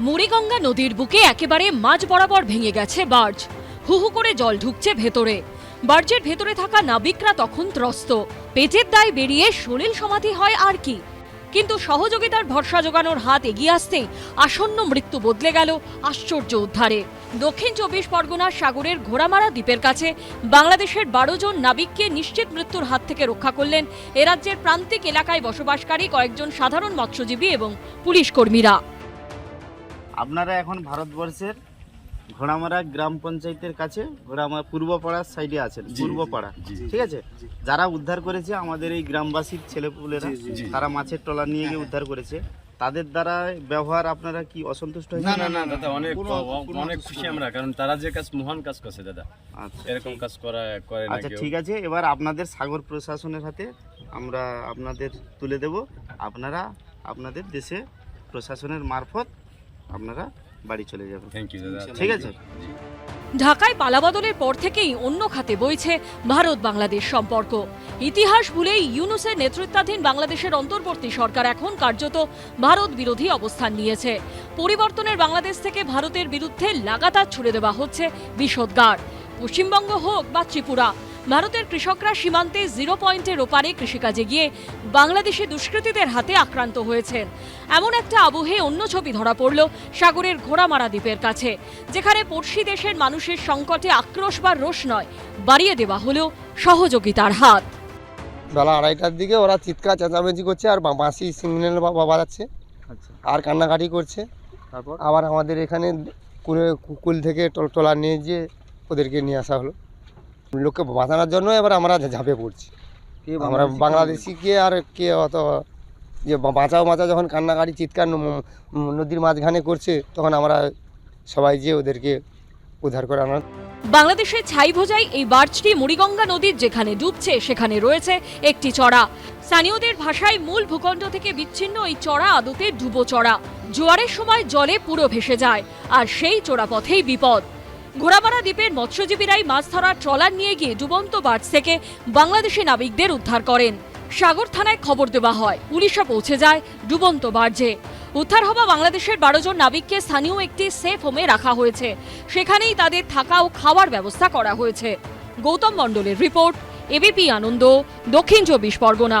মুড়িগঙ্গা নদীর বুকে একেবারে মাঝ বরাবর ভেঙে গেছে বার্জ। হু হু করে জল ঢুকছে ভেতরে। বার্জের ভেতরে থাকা নাবিকরা তখন ত্রস্ত। পেটের দায় বেরিয়ে সলিল সমাধি হয় আর কি? কিন্তু সহযোগিতার ভরসা জোগানোর হাত এগিয়ে আসতেই আসন্ন মৃত্যু বদলে গেল আশ্চর্য উদ্ধারে। দক্ষিণ চব্বিশ পরগনার সাগরের ঘোড়ামারা দ্বীপের কাছে বাংলাদেশের বারো জন নাবিককে নিশ্চিত মৃত্যুর হাত থেকে রক্ষা করলেন এ রাজ্যের প্রান্তিক এলাকায় বসবাসকারী কয়েকজন সাধারণ মৎস্যজীবী এবং পুলিশ কর্মীরা। আপনারা এখন ভারতবর্ষের ঘোড়ামারা গ্রাম পঞ্চায়েতের কাছে ঘোড়ামারা পূর্বপাড়ার সাইডে আছেন পূর্বপাড়া ঠিক আছে? যারা উদ্ধার করেছে আমাদের এই গ্রামবাসীর ছেলেপুলেরা তারা মাছের ট্রলার নিয়ে গিয়ে উদ্ধার করেছে। তাদের দ্বারা ব্যবহার আপনারা কি অসন্তুষ্ট না হয়েছে না না দাদা অনেক অনেক খুশি আমরা কারণ তারা যে কাজ মহান কাজ করছে দাদা। আচ্ছা এরকম কাজ করা করে আচ্ছা ঠিক আছে এবার আপনাদের সাগর প্রশাসনের হাতে আমরা আপনাদের তুলে দেব। আপনারা আপনাদের দেশে প্রশাসনের মারফত আপনারা বাড়ি চলে যাবেন। থ্যাংক ইউ দাদা। ঠিক আছে? ঢাকায় পালাবদলের পর থেকেই অন্য খাতে বইছে ভারত বাংলাদেশ সম্পর্ক। ইতিহাস ভুলেই ইউনুসের নেতৃত্বাধীন বাংলাদেশের অন্তর্বর্তী সরকার এখন কার্যত ভারত বিরোধী অবস্থান নিয়েছে। পরিবর্তনের বাংলাদেশ থেকে ভারতের বিরুদ্ধে লাগাতার ছুড়ে দেওয়া হচ্ছে বিষোদ্গার পশ্চিমবঙ্গ হোক বা ত্রিপুরা ভারতের কৃষকরা সীমান্তে জিরো পয়েন্টের ওপারে কৃষিকাজে গিয়ে বাংলাদেশি দুষ্কৃতীদের হাতে আক্রান্ত হয়েছেন। এমন একটা আবহে অন্য ছবি ধরা পড়ল সাগরের ঘোড়ামারা দ্বীপের কাছে যেখানে পড়শি দেশের মানুষের সংকটে আক্রোশ বা রোষ নয় বাড়িয়ে দেওয়া হলো সহযোগিতার হাত। বেলা আড়াইটার দিকে ওরা চিৎকার চেঁচামেচি করছে আর বা- বাঁশি সিগন্যাল বাজাচ্ছে আচ্ছা। আর কান্নাকাটি করছে। তারপর? আবার আমাদের এখানে কুলে থেকে টোলা নিয়ে গিয়ে ওদেরকে নিয়ে আসা হলো। লোককে বাঁচানোর জন্য এবার আমরা ঝাঁপে পড়ছি। আমরা বাংলাদেশি কে আর কে অত যে বাঁচাও বাঁচা যখন কান্নাকাটি চিৎকার নদীর মাঝখানে করছে তখন আমরা সবাই যেয়ে ওদেরকে উদ্ধার করে আনার বাংলাদেশের ছাই ভোজাই এই বার্চটি মুড়িগঙ্গা নদীর যেখানে ডুবছে সেখানে রয়েছে একটি চড়া। স্থানীয়দের ভাষায় মূল ভূখণ্ড থেকে বিচ্ছিন্ন এই চড়া আদতে ডুবো চড়া। জোয়ারের সময় জলে পুরো ভেসে যায় আর সেই চোরা পথেই বিপদ। ঘোড়ামারা দ্বীপের মৎস্যজীবীরাই মাছ ধরার ট্রলার নিয়ে গিয়ে ডুবন্ত বার্চ থেকে বাংলাদেশি নাবিকদের উদ্ধার করেন। সাগর থানায় খবর দেওয়া হয় পুলিশও পৌঁছে যায় ডুবন্ত বার্জে উদ্ধার হওয়া বাংলাদেশের বারো জন নাবিককে স্থানীয় একটি সেফ হোমে রাখা হয়েছে। সেখানেই তাদের থাকা ও খাওয়ার ব্যবস্থা করা হয়েছে। গৌতম মণ্ডলের রিপোর্ট, এবিপি আনন্দ, দক্ষিণ চব্বিশ পরগনা।